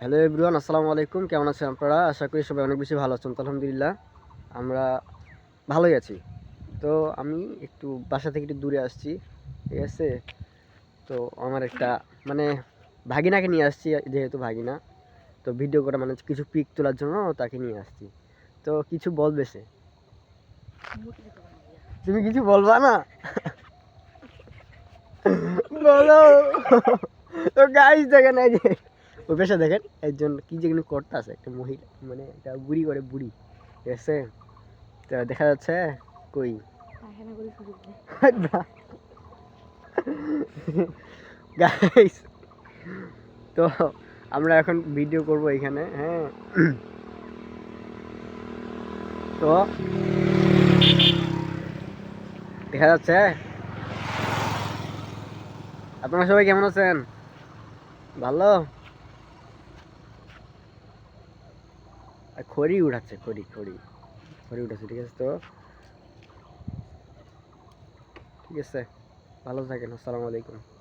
Hello everyone আসসালামু আলাইকুম। কেমন আছেন আপনারা? আশা করি সবাই অনেক বেশি ভালো আছেন, আলহামদুলিল্লাহ। আমরা ভালোই আছি। তো আমি একটু বাসা থেকে একটু দূরে আসছি, ঠিক আছে? তো আমার একটা মানে ভাগিনাকে নিয়ে আসছি, যেহেতু ভাগিনা। তো ভিডিও করা মানে কিছু পিক তোলার জন্য তাকে নিয়ে আসছি। তো কিছু বলবে সে তুমি কিছু বলবা না? বলো। তো গাইস দেখেন এই যে ওই পেশা দেখেন একজন কি যেগুলো করতেছে একটা মহিলা মানে একটা বুড়ি করে বুড়ি ঠিক আছে? তো দেখা যাচ্ছে কই? গাইস তো আমরা এখন ভিডিও করব এখানে হ্যাঁ? তো দেখা যাচ্ছে। আপনারা সবাই কেমন আছেন? ভালো? খড়ি উঠাচ্ছে, খড়ি খড়ি। খড়ি উঠাচ্ছে, ঠিক আছে তো? ঠিক আছে, ভালো থাকেন, আসসালামু আলাইকুম।